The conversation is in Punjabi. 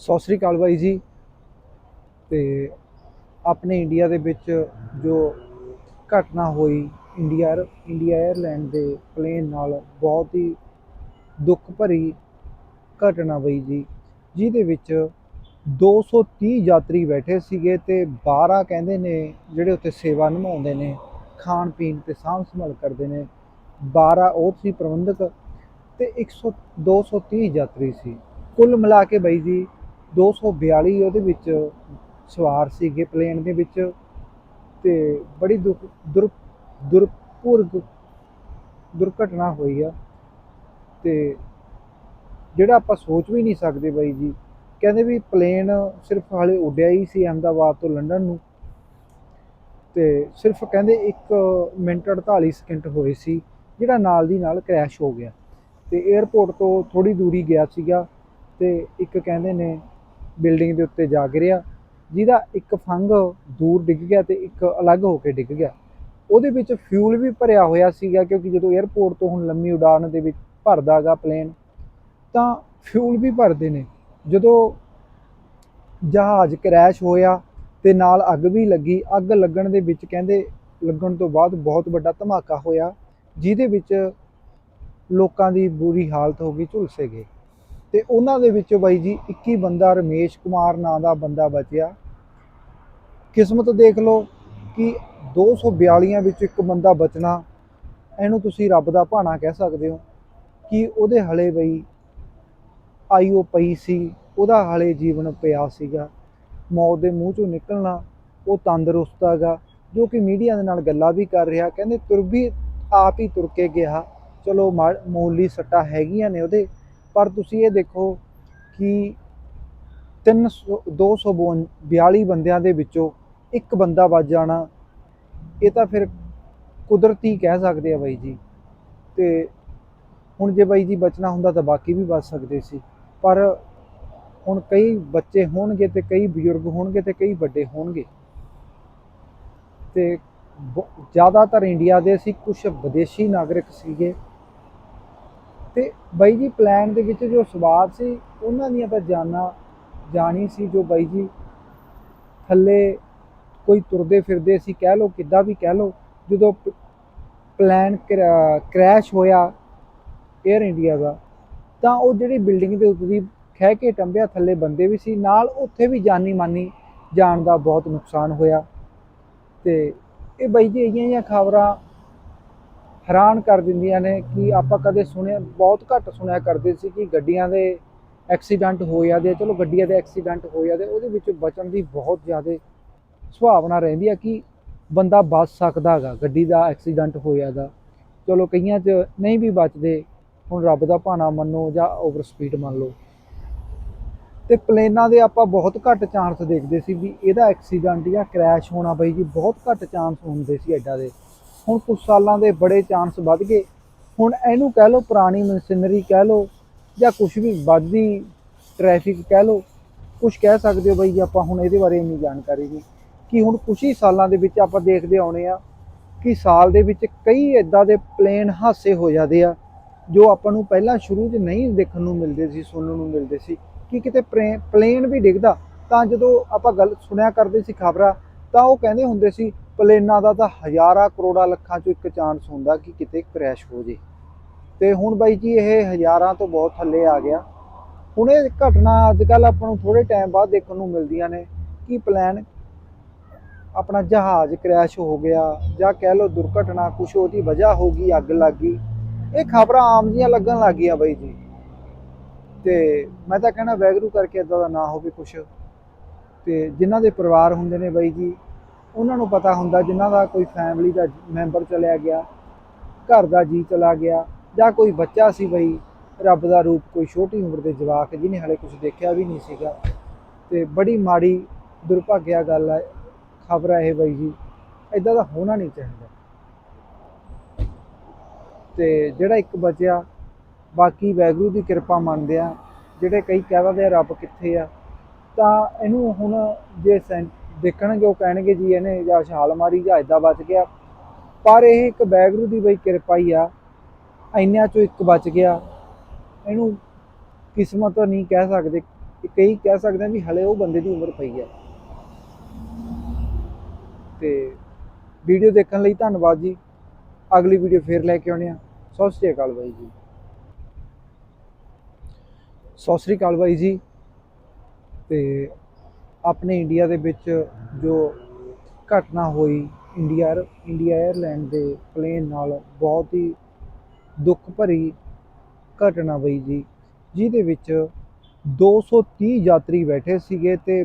ਸਤਿ ਸ੍ਰੀ ਅਕਾਲ ਬਾਈ ਜੀ। ਤੇ ਆਪਣੇ ਇੰਡੀਆ ਦੇ ਵਿੱਚ ਜੋ ਘਟਨਾ ਹੋਈ ਇੰਡੀਆ ਇੰਡੀਆ 에ਅਰਲਾਈਨ ਦੇ ਪਲੇਨ ਨਾਲ ਬਹੁਤ ਹੀ ਦੁੱਖ ਭਰੀ ਘਟਨਾ ਬਈ ਜੀ, ਜਿਹਦੇ ਵਿੱਚ 230 ਯਾਤਰੀ ਬੈਠੇ ਸੀਗੇ ਤੇ 12 ਕਹਿੰਦੇ ਨੇ ਜਿਹੜੇ ਉੱਥੇ ਸੇਵਾ ਨਿਭਾਉਂਦੇ ਨੇ, ਖਾਣ ਪੀਣ ਤੇ ਸਾਂਭ ਸੰਭਾਲ ਕਰਦੇ ਨੇ 12 ਉਹ ਸੀ ਪ੍ਰਬੰਧਕ ਤੇ 100 230 ਯਾਤਰੀ ਸੀ। ਕੁੱਲ ਮਿਲਾ ਕੇ ਬਈ ਜੀ 242 ਉਹਦੇ ਵਿੱਚ ਸਵਾਰ ਸੀਗੇ ਪਲੇਨ ਦੇ ਵਿੱਚ ਤੇ ਬੜੀ ਦੁਰ ਦੁਰ ਦੁਰਭੁਰਗ ਦੁਰਘਟਨਾ ਹੋਈ ਆ। ਤੇ ਜਿਹੜਾ ਆਪਾਂ ਸੋਚ ਵੀ ਨਹੀਂ ਸਕਦੇ ਬਾਈ ਜੀ, ਕਹਿੰਦੇ ਵੀ ਪਲੇਨ ਸਿਰਫ ਹਾਲੇ ਉੱਡਿਆ ਹੀ ਸੀ ਅਹਿਮਦਾਬਾਦ ਤੋਂ ਲੰਡਨ ਨੂੰ। ਤੇ ਸਿਰਫ ਕਹਿੰਦੇ 1 ਮਿੰਟ 48 ਸਕਿੰਟ ਹੋਏ ਸੀ, ਜਿਹੜਾ ਨਾਲ ਦੀ ਨਾਲ ਕ੍ਰੈਸ਼ ਹੋ ਗਿਆ। ਤੇ 에ਅਰਪੋਰਟ ਤੋਂ ਥੋੜੀ ਦੂਰੀ ਗਿਆ ਸੀਗਾ ਤੇ ਇੱਕ ਕਹਿੰਦੇ ਨੇ ਬਿਲਡਿੰਗ ਦੇ ਉੱਤੇ ਜਾ ਗਿਰਿਆ ਜਿਹਦਾ ਇੱਕ ਫੰਗ ਦੂਰ ਡਿੱਗ ਗਿਆ ਤੇ ਇੱਕ ਅਲੱਗ ਹੋ ਕੇ ਡਿੱਗ ਗਿਆ। ਉਹਦੇ ਵਿੱਚ ਫਿਊਲ ਵੀ ਭਰਿਆ ਹੋਇਆ ਸੀਗਾ ਕਿਉਂਕਿ ਜਦੋਂ 에ਅਰਪੋਰਟ ਤੋਂ ਹੁਣ ਲੰਮੀ ਉਡਾਨ ਦੇ ਵਿੱਚ ਭਰਦਾਗਾ ਪਲੇਨ ਤਾਂ ਫਿਊਲ ਵੀ ਭਰਦੇ ਨੇ। ਜਦੋਂ ਜਹਾਜ਼ ਕ੍ਰੈਸ਼ ਹੋਇਆ ਤੇ ਨਾਲ ਅੱਗ ਵੀ ਲੱਗੀ, ਅੱਗ ਲੱਗਣ ਦੇ ਵਿੱਚ ਕਹਿੰਦੇ ਲੱਗਣ ਤੋਂ ਬਾਅਦ ਬਹੁਤ ਵੱਡਾ ਧਮਾਕਾ ਹੋਇਆ, ਜਿਹਦੇ ਵਿੱਚ ਲੋਕਾਂ ਦੀ ਬੁਰੀ ਹਾਲਤ ਹੋ ਗਈ, ਝੁਲਸੇ ਗਏ। ਤੇ ਉਹਨਾਂ ਦੇ ਵਿੱਚੋਂ ਬਾਈ ਜੀ 21 ਬੰਦਾ ਰਮੇਸ਼ ਕੁਮਾਰ ਨਾਂ ਦਾ ਬੰਦਾ ਬਚਿਆ। ਕਿਸਮਤ ਦੇਖ ਲਓ ਕਿ 242 ਵਿੱਚ ਇੱਕ ਬੰਦਾ ਬਚਣਾ, ਇਹਨੂੰ ਤੁਸੀਂ ਰੱਬ ਦਾ ਭਾਣਾ ਕਹਿ ਸਕਦੇ ਹੋ ਕਿ ਉਹਦੇ ਹਲੇ ਬਈ ਆਈਓ ਪਈ ਸੀ, ਉਹਦਾ ਹਲੇ ਜੀਵਨ ਪਿਆ ਸੀਗਾ। ਮੌਤ ਦੇ ਮੂੰਹ ਚੋਂ ਨਿਕਲਣਾ, ਉਹ ਤੰਦਰੁਸਤ ਹੈਗਾ, ਜੋ ਕਿ ਮੀਡੀਆ ਦੇ ਨਾਲ ਗੱਲਾਂ ਵੀ ਕਰ ਰਿਹਾ, ਕਹਿੰਦੇ ਤੁਰ ਵੀ ਆਪ ਹੀ ਤੁਰ ਕੇ ਗਿਆ। ਚਲੋ ਮੋਲੀ ਸੱਟਾਂ ਹੈਗੀਆਂ ਨੇ ਉਹਦੇ ਪਰ ਤੁਸੀਂ ਇਹ ਦੇਖੋ ਕਿ 300 242 ਬੰਦਿਆਂ ਦੇ ਵਿੱਚੋਂ ਇੱਕ ਬੰਦਾ ਬਚ ਜਾਣਾ, ਇਹ ਤਾਂ ਫਿਰ ਕੁਦਰਤੀ ਕਹਿ ਸਕਦੇ ਆ ਬਾਈ ਜੀ। ਤੇ ਹੁਣ ਜੇ ਬਾਈ ਜੀ ਬਚਣਾ ਹੁੰਦਾ ਤਾਂ ਬਾਕੀ ਵੀ ਬਚ ਸਕਦੇ ਸੀ। ਪਰ ਹੁਣ ਕਈ ਬੱਚੇ ਹੋਣਗੇ ਤੇ ਕਈ ਬਜ਼ੁਰਗ ਹੋਣਗੇ ਤੇ ਕਈ ਵੱਡੇ ਹੋਣਗੇ। ਤੇ ਜ਼ਿਆਦਾਤਰ ਇੰਡੀਆ ਦੇ ਸੀ ਕੁਝ ਵਿਦੇਸ਼ੀ ਨਾਗਰਿਕ ਸੀਗੇ। ਤੇ ਬਾਈ ਜੀ ਪਲਾਨ ਦੇ ਵਿੱਚ ਜੋ ਸਵਾਰ ਸੀ, ਉਹਨਾਂ ਦੀਆਂ ਤਾਂ ਜਾਨਾਂ ਜਾਣੀ ਸੀ ਜੋ ਬਾਈ ਜੀ ਥੱਲੇ ਕੋਈ ਤੁਰਦੇ ਫਿਰਦੇ ਸੀ, ਕਹਿ ਲਓ, ਕਿੱਦਾਂ ਵੀ ਕਹਿ ਲਓ, ਜਦੋਂ ਪਲਾਨ ਕ੍ਰੈਸ਼ ਹੋਇਆ 에ਅਰ ਇੰਡੀਆ ਦਾ, ਤਾਂ ਉਹ ਜਿਹੜੀ ਬਿਲਡਿੰਗ ਦੇ ਉੱਤੇ ਦੀ ਖਹਿ ਕੇ ਟੰਬਿਆ, ਥੱਲੇ ਬੰਦੇ ਵੀ ਸੀ, ਨਾਲ ਉੱਥੇ ਵੀ ਜਾਨੀ ਮਾਨੀ ਜਾਣ ਦਾ ਬਹੁਤ ਨੁਕਸਾਨ ਹੋਇਆ। ਤੇ ਇਹ ਬਾਈ ਜੀ ਇਹੀਆਂ ਜਿਹੀਆਂ ਖਬਰਾਂ ਹੈਰਾਨ ਕਰ ਦਿੰਦੀਆਂ ਨੇ ਕਿ ਆਪਾਂ ਕਦੇ ਸੁਣਿਆ, ਬਹੁਤ ਘੱਟ ਸੁਣਿਆ ਕਰਦੇ ਸੀ ਕਿ ਗੱਡੀਆਂ ਦੇ ਐਕਸੀਡੈਂਟ ਹੋ ਜਾਂਦੇ ਚਲੋ ਗੱਡੀਆਂ ਦੇ ਐਕਸੀਡੈਂਟ ਹੋ ਜਾਂਦੇ ਉਹਦੇ ਵਿੱਚ ਬਚਣ ਦੀ ਬਹੁਤ ਜ਼ਿਆਦਾ ਸੁਭਾਵਨਾ ਰਹਿੰਦੀ ਆ ਕਿ ਬੰਦਾ ਬਚ ਸਕਦਾ ਹੈਗਾ, ਗੱਡੀ ਦਾ ਐਕਸੀਡੈਂਟ ਹੋ ਜਾਂਦਾ। ਚਲੋ ਕਈਆਂ 'ਚ ਨਹੀਂ ਵੀ ਬਚਦੇ, ਹੁਣ ਰੱਬ ਦਾ ਭਾਣਾ ਮੰਨੋ ਜਾਂ ਓਵਰ ਸਪੀਡ ਮੰਨ ਲਓ। ਤੇ ਪਲੇਨਾਂ ਦੇ ਆਪਾਂ ਬਹੁਤ ਘੱਟ ਚਾਂਸ ਦੇਖਦੇ ਸੀ ਵੀ ਇਹਦਾ ਐਕਸੀਡੈਂਟ ਜਾਂ ਕ੍ਰੈਸ਼ ਹੋਣਾ ਬਈ ਜੀ, ਬਹੁਤ ਘੱਟ ਚਾਂਸ ਹੁੰਦੇ ਸੀ ਐਡਾ ਦੇ। ਹੁਣ ਕੁਝ ਸਾਲਾਂ ਦੇ ਬੜੇ ਚਾਂਸ ਵੱਧ ਗਏ। ਹੁਣ ਇਹਨੂੰ ਕਹਿ ਲਓ ਪੁਰਾਣੀ ਮਸ਼ੀਨਰੀ ਕਹਿ ਲਓ ਜਾਂ ਕੁਝ ਵੀ ਵੱਧਦੀ ਟ੍ਰੈਫਿਕ ਕਹਿ ਲਓ ਕੁਝ ਕਹਿ ਸਕਦੇ ਹੋ ਬਈ ਆਪਾਂ ਹੁਣ ਇਹਦੇ ਬਾਰੇ ਇੰਨੀ ਜਾਣਕਾਰੀ ਨਹੀਂ। ਕਿ ਹੁਣ ਕੁਝ ਹੀ ਸਾਲਾਂ ਦੇ ਵਿੱਚ ਆਪਾਂ ਦੇਖਦੇ ਆਉਣੇ ਆ ਕਿ ਸਾਲ ਦੇ ਵਿੱਚ ਕਈ ਇਦਾਂ ਦੇ ਪਲੇਨ ਹਾਸੇ ਹੋ ਜਾਂਦੇ ਆ, ਜੋ ਆਪਾਂ ਨੂੰ ਪਹਿਲਾਂ ਸ਼ੁਰੂ 'ਚ ਨਹੀਂ ਦੇਖਣ ਨੂੰ ਮਿਲਦੇ ਸੀ, ਸੁਣਨ ਨੂੰ ਮਿਲਦੇ ਸੀ। ਕਿ ਕਿਤੇ ਪਲੇਨ ਵੀ ਡਿੱਗਦਾ, ਤਾਂ ਜਦੋਂ ਆਪਾਂ ਗੱਲ ਸੁਣਿਆ ਕਰਦੇ ਸੀ ਖਬਰਾਂ, ਤਾਂ ਉਹ ਕਹਿੰਦੇ ਹੁੰਦੇ ਸੀ ਪਲੇਨਾਂ ਦਾ ਤਾਂ ਹਜ਼ਾਰਾਂ ਕਰੋੜਾਂ ਲੱਖਾਂ ਚੋਂ ਇੱਕ ਚਾਂਸ ਹੁੰਦਾ ਕਿ ਕਿਤੇ ਕ੍ਰੈਸ਼ ਹੋ ਜੇ। ਤੇ ਹੁਣ ਬਾਈ ਜੀ ਇਹ ਹਜ਼ਾਰਾਂ ਤੋਂ ਬਹੁਤ ਥੱਲੇ ਆ ਗਿਆ। ਹੁਣ ਇਹ ਘਟਨਾ ਅੱਜ ਕੱਲ ਆਪਾਂ ਨੂੰ ਥੋੜੇ ਟਾਈਮ ਬਾਅਦ ਦੇਖਣ ਨੂੰ ਮਿਲਦੀਆਂ ਨੇ ਕਿ ਪਲਾਨ ਆਪਣਾ ਜਹਾਜ਼ ਕ੍ਰੈਸ਼ ਹੋ ਗਿਆ ਜਾਂ ਕਹਿ ਲਓ ਦੁਰਘਟਨਾ ਕੁਛ ਉਹਦੀ ਵਜ੍ਹਾ ਹੋ ਗਈ, ਅੱਗ ਲੱਗ ਗਈ। ਇਹ ਖਬਰਾਂ ਆਮ ਜੀਆਂ ਲੱਗਣ ਲੱਗ ਗਈਆਂ ਬਾਈ ਜੀ। ਤੇ ਮੈਂ ਤਾਂ ਕਹਿਣਾ ਵੈਗਰੂ ਕਰਕੇ ਇਦਾਂ ਦਾ ਨਾ ਹੋਵੇ ਕੁਛ। ਤੇ ਜਿਨ੍ਹਾਂ ਦੇ ਪਰਿਵਾਰ ਹੁੰਦੇ ਨੇ ਬਾਈ ਜੀ ਉਹਨਾਂ ਨੂੰ ਪਤਾ ਹੁੰਦਾ ਜਿਨ੍ਹਾਂ ਦਾ ਕੋਈ ਫੈਮਿਲੀ ਦਾ ਮੈਂਬਰ ਚਲਿਆ ਗਿਆ, ਘਰ ਦਾ ਜੀ ਚਲਾ ਗਿਆ ਜਾਂ ਕੋਈ ਬੱਚਾ ਸੀ ਬਈ, ਰੱਬ ਦਾ ਰੂਪ ਕੋਈ ਛੋਟੀ ਉਮਰ ਦੇ ਜਵਾਕ ਜਿਹਨੇ ਹਲੇ ਕੁਝ ਦੇਖਿਆ ਵੀ ਨਹੀਂ ਸੀਗਾ। ਤੇ ਬੜੀ ਮਾੜੀ ਦੁਰਭਾਗਿਆ ਗੱਲ ਹੈ ਖਬਰ ਹੈ ਇਹ ਬਈ ਜੀ ਇਦਾਂ ਦਾ ਹੋਣਾ ਨਹੀਂ ਚਾਹੀਦਾ। ਤੇ ਜਿਹੜਾ ਇੱਕ ਬਚਿਆ, ਬਾਕੀ ਵੈਗਰੂ ਦੀ ਕਿਰਪਾ ਮੰਨਦੇ ਆ, ਜਿਹੜੇ ਕਈ ਕਹਿ ਦਿੰਦੇ ਆ ਰੱਬ ਕਿੱਥੇ ਆ, ਤਾਂ ਇਹਨੂੰ ਹੁਣ ਜੇ ਦੇਖਣਗੇ, ਉਹ ਕਹਿਣਗੇ ਜੀ ਇਹਨੇ ਜਾਂ ਛਾਲ ਮਾਰੀ ਜਾਂ ਇਦਾਂ ਬਚ ਗਿਆ। ਪਰ ਇਹ ਇੱਕ ਵੈਗਰੂ ਦੀ ਬਈ ਕਿਰਪਾ ਹੀ ਆ। ਇੰਨਿਆਂ ਚੋਂ ਇੱਕ ਬਚ ਗਿਆ। ਇਹਨੂੰ ਕਿਸਮਤ ਨਹੀਂ ਕਹਿ ਸਕਦੇ। ਕਈ ਕਹਿ ਸਕਦੇ ਆ ਵੀ ਹਲੇ ਉਹ ਬੰਦੇ ਦੀ ਉਮਰ ਪਈ ਹੈ ਤੇ ਵੀਡੀਓ ਦੇਖਣ ਲਈ ਧੰਨਵਾਦ ਜੀ। ਅਗਲੀ ਵੀਡੀਓ ਫੇਰ ਲੈ ਕੇ ਆਉਣੇ ਆ ਸਤਿ ਸ਼੍ਰੀ ਅਕਾਲ ਬਾਈ ਜੀ। ਸਤਿ ਸ਼੍ਰੀ ਅਕਾਲ ਬਾਈ ਜੀ। ਤੇ ਆਪਣੇ ਇੰਡੀਆ ਦੇ ਵਿੱਚ ਜੋ ਘਟਨਾ ਹੋਈ ਇੰਡੀਆ ਇੰਡੀਆ 에ਅਰਲਾਈਨ ਦੇ ਪਲੇਨ ਨਾਲ ਬਹੁਤ ਹੀ ਦੁੱਖ ਭਰੀ ਘਟਨਾ ਬਈ ਜੀ, ਜਿਹਦੇ ਵਿੱਚ 230 ਯਾਤਰੀ ਬੈਠੇ ਸੀਗੇ ਤੇ